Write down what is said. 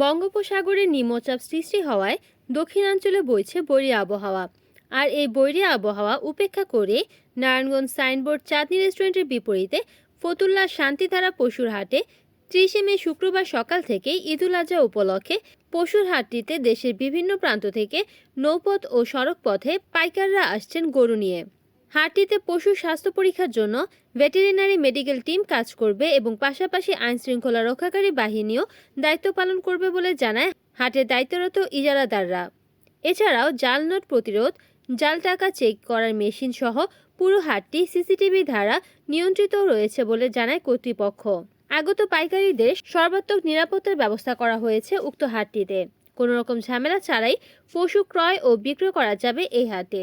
বঙ্গোপসাগরে নিম্নচাপ সৃষ্টি হওয়ায় দক্ষিণাঞ্চলে বইছে বৈরী আবহাওয়া। আর এই বৈরী আবহাওয়া উপেক্ষা করে নারায়ণগঞ্জ সাইনবোর্ড চাঁদনি রেস্টুরেন্টের বিপরীতে ফতুল্লা শান্তিধারা পশুর হাটে ত্রিশে মে শুক্রবার সকাল থেকে ঈদুল আজহা উপলক্ষে পশুর হাটটিতে দেশের বিভিন্ন প্রান্ত থেকে নৌপথ ও সড়ক পথে পাইকাররা আসছেন গরু নিয়ে। হাটটিতে পশুর স্বাস্থ্য পরীক্ষার জন্য ভেটেরিনারি মেডিকেল টিম কাজ করবে এবং পাশাপাশি আইন শৃঙ্খলা রক্ষাকারী বাহিনীও দায়িত্ব পালন করবে বলে জানায় হাটের দায়িত্বরত ইজারাদাররা। এছাড়াও জাল নোট প্রতিরোধ, জাল টাকা চেক করার মেশিন সহ পুরো হাটটি সিসিটিভি দ্বারা নিয়ন্ত্রিত রয়েছে বলে জানায় কর্তৃপক্ষ। আগত পাইকারীদের সর্বাত্মক নিরাপত্তার ব্যবস্থা করা হয়েছে উক্ত হাটটিতে। কোনো রকম ঝামেলা ছাড়াই পশু ক্রয় ও বিক্রয় করা যাবে এই হাটে।